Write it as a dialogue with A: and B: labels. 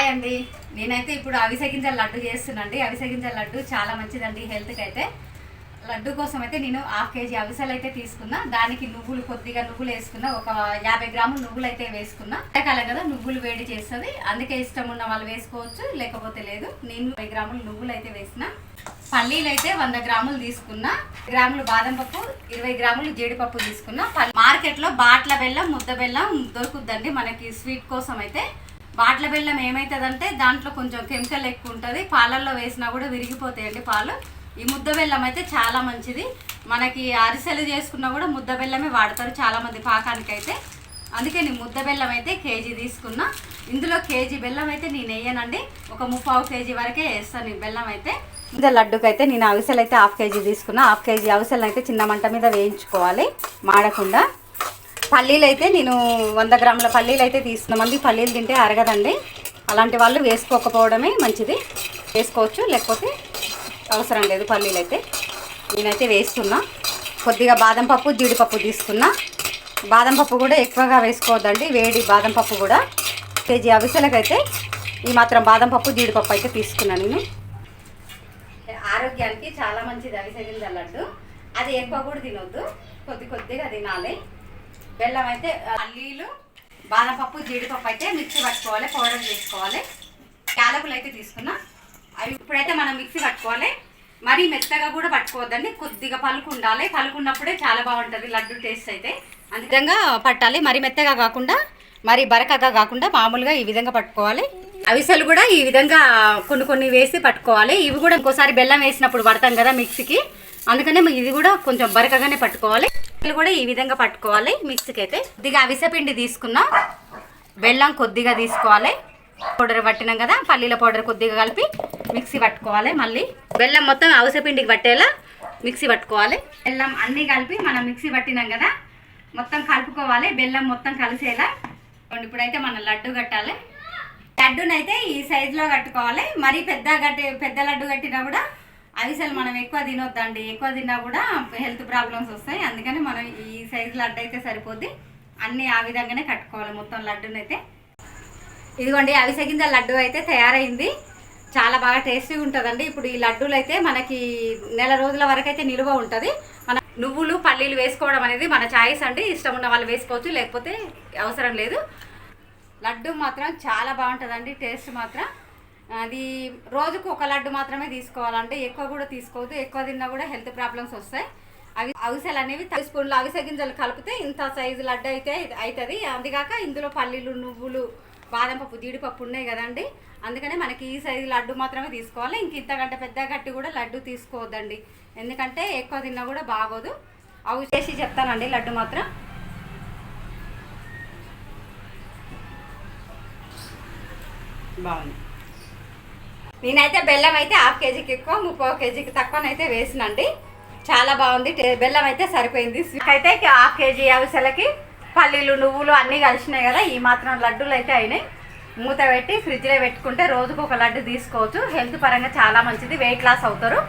A: Hi అండి. నేనైతే ఇప్పుడు అవిసె గింజల లడ్డు చేస్తున్నాండి. అవిసె గింజల లడ్డు చాలా మంచిదండి హెల్త్కి అయితే. లడ్డు కోసం అయితే నేను హాఫ్ కేజీ అవిసెలు అయితే తీసుకున్నా. దానికి నువ్వులు కొద్దిగా నువ్వులు వేసుకున్నా. ఒక యాభై గ్రాములు నువ్వులు అయితే వేసుకున్నా. ఎండాకాలం కదా నువ్వులు వేడి చేస్తుంది. అందుకే ఇష్టం ఉన్న వాళ్ళు వేసుకోవచ్చు లేకపోతే లేదు. నేను యాభై గ్రాములు నువ్వులు అయితే వేసిన. పల్లీలు అయితే వంద గ్రాములు తీసుకున్నా. గ్రాములు బాదం పప్పు ఇరవై గ్రాములు జీడిపప్పు తీసుకున్నా. మార్కెట్లో బాట్ల బెల్లం ముద్ద బెల్లం దొరుకుద్దండి మనకి స్వీట్ కోసం అయితే. వాట్ల బెల్లం ఏమవుతుందంటే దాంట్లో కొంచెం కెమికల్ ఎక్కువ ఉంటుంది పాలల్లో వేసినా కూడా విరిగిపోతాయండి పాలు. ఈ ముద్ద బెల్లం అయితే చాలా మంచిది. మనకి అరిసెలు చేసుకున్నా కూడా ముద్ద బెల్లమే వాడతారు చాలామంది పాకానికైతే. పాకానికి అయితే అందుకే నేను ముద్ద బెల్లం అయితే కేజీ తీసుకున్నా. ఇందులో కేజీ బెల్లం అయితే నేను వేయనండి. ఒక ముప్పావు కేజీ వరకే వేస్తాను ఈ బెల్లం అయితే. ఇంత లడ్డుకైతే అయితే నేను అవిసెలు అయితే హాఫ్ కేజీ తీసుకున్నా. హాఫ్ కేజీ అవిసెలు అయితే చిన్న మంట మీద వేయించుకోవాలి మాడకుండా. పల్లీలు అయితే నేను వంద గ్రాముల పల్లీలు అయితే తీసుకున్నాం మంది పల్లీలు తింటే అరగదండి. అలాంటి వాళ్ళు వేసుకోకపోవడమే మంచిది. వేసుకోవచ్చు లేకపోతే అవసరం లేదు పల్లీలు అయితే నేనైతే వేస్తున్నా. కొద్దిగా బాదం పప్పు జీడిపప్పు తీసుకున్నా. బాదం పప్పు కూడా ఎక్కువగా వేసుకోవద్దండి. వేడి బాదం పప్పు కూడా. కేజీ అవిసెలకైతే ఈ మాత్రం బాదం పప్పు జీడిపప్పు అయితే తీసుకున్నాను నేను. ఆరోగ్యానికి చాలా మంచిది అవిసె గింజ అది ఎక్కువ కూడా తినొద్దు. కొద్ది కొద్దిగా తినాలి. బెల్లం అయితే పల్లీలు బాదంపప్పు జీడిపప్పు అయితే మిక్సీ పట్టుకోవాలి పౌడర్ చేసుకోవాలి. యాలకులు అయితే తీసుకున్నా. అవి ఇప్పుడైతే మనం మిక్సీ పట్టుకోవాలి. మరీ మెత్తగా కూడా పట్టుకోవద్దండి. కొద్దిగా పలుకు ఉండాలి. పలుకు ఉన్నప్పుడే చాలా బాగుంటుంది లడ్డు టేస్ట్ అయితే. అంత విధంగా పట్టాలి. మరి మెత్తగా కాకుండా మరి బరకగా కాకుండా మామూలుగా ఈ విధంగా పట్టుకోవాలి. అవిసెలు కూడా ఈ విధంగా కొన్ని కొన్ని వేసి పట్టుకోవాలి. ఇవి కూడా ఇంకోసారి బెల్లం వేసినప్పుడు పడతాం కదా మిక్సీకి. అందుకనే ఇది కూడా కొంచెం బరకగానే పట్టుకోవాలి. కూడా ఈ విధంగా పట్టుకోవాలి. మిక్సీకి అయితే కొద్దిగా అవిసె పిండి తీసుకున్నా. బెల్లం కొద్దిగా తీసుకోవాలి. పౌడర్ పట్టినాం కదా పల్లీల పౌడర్ కొద్దిగా కలిపి మిక్సీ పట్టుకోవాలి మళ్ళీ. బెల్లం మొత్తం అవిసె పిండికి పట్టేలా మిక్సీ పట్టుకోవాలి. బెల్లం అన్నీ కలిపి మనం మిక్సీ పట్టినాం కదా మొత్తం కలుపుకోవాలి. బెల్లం మొత్తం కలిసేలా. ఇప్పుడైతే మనం లడ్డు కట్టాలి. లడ్డునైతే ఈ సైజులో కట్టుకోవాలి. మరీ పెద్ద కట్టి పెద్ద లడ్డు కట్టినా కూడా అవిసెలు మనం ఎక్కువ తినొద్దండి. ఎక్కువ తిన్నా కూడా హెల్త్ ప్రాబ్లమ్స్ వస్తాయి. అందుకని మనం ఈ సైజు లడ్డు అయితే సరిపోద్ది. అన్నీ ఆ విధంగానే కట్టుకోవాలి. మొత్తం లడ్డునైతే ఇదిగోండి అవిసె గింజ లడ్డు అయితే తయారైంది. చాలా బాగా టేస్టీగా ఉంటుందండి. ఇప్పుడు ఈ లడ్డూలు అయితే మనకి నెల రోజుల వరకు అయితే నిలువ ఉంటుంది. మన నువ్వులు పల్లీలు వేసుకోవడం అనేది మన చాయిస్ అండి. ఇష్టం ఉన్న వాళ్ళు వేసుకోవచ్చు. లేకపోతే అవసరం లేదు. లడ్డు మాత్రం చాలా బాగుంటుందండి. టేస్ట్ మాత్రం. అది రోజుకు ఒక లడ్డు మాత్రమే తీసుకోవాలంటే ఎక్కువ కూడా తీసుకోవద్దు ఎక్కువ తిన్నా కూడా హెల్త్ ప్రాబ్లమ్స్ వస్తాయి. అవి అవిసెలు అనేవి పది స్పూన్లు అవిసె గింజలు కలిపితే ఇంత సైజు లడ్డు అయితే అవుతుంది అందుకాక ఇందులో పల్లీలు నువ్వులు బాదం పప్పు జీడిపప్పు ఉన్నాయి కదండి. అందుకనే మనకి ఈ సైజు లడ్డు మాత్రమే తీసుకోవాలి. ఇంక ఇంతకంటే పెద్ద గట్టి కూడా లడ్డు తీసుకోవద్దండి. ఎందుకంటే ఎక్కువ తిన్నా కూడా బాగోదు. అవి చేసి చెప్తానండి లడ్డు మాత్రం. బాగుంది. నేనైతే బెల్లం అయితే హాఫ్ కేజీకి ఎక్కువ ముప్పై కేజీకి తక్కువనైతే వేసినండి. చాలా బాగుంది బెల్లం అయితే సరిపోయింది. అయితే హాఫ్ కేజీ అవిసెలకి పల్లీలు నువ్వులు అన్నీ కలిసినాయి కదా ఈ మాత్రం లడ్డూలు అయితే అయినాయి. మూత పెట్టి ఫ్రిడ్జ్లో పెట్టుకుంటే రోజుకు ఒక లడ్డు తీసుకోవచ్చు. హెల్త్ పరంగా చాలా మంచిది వెయిట్ లాస్ అవుతారు.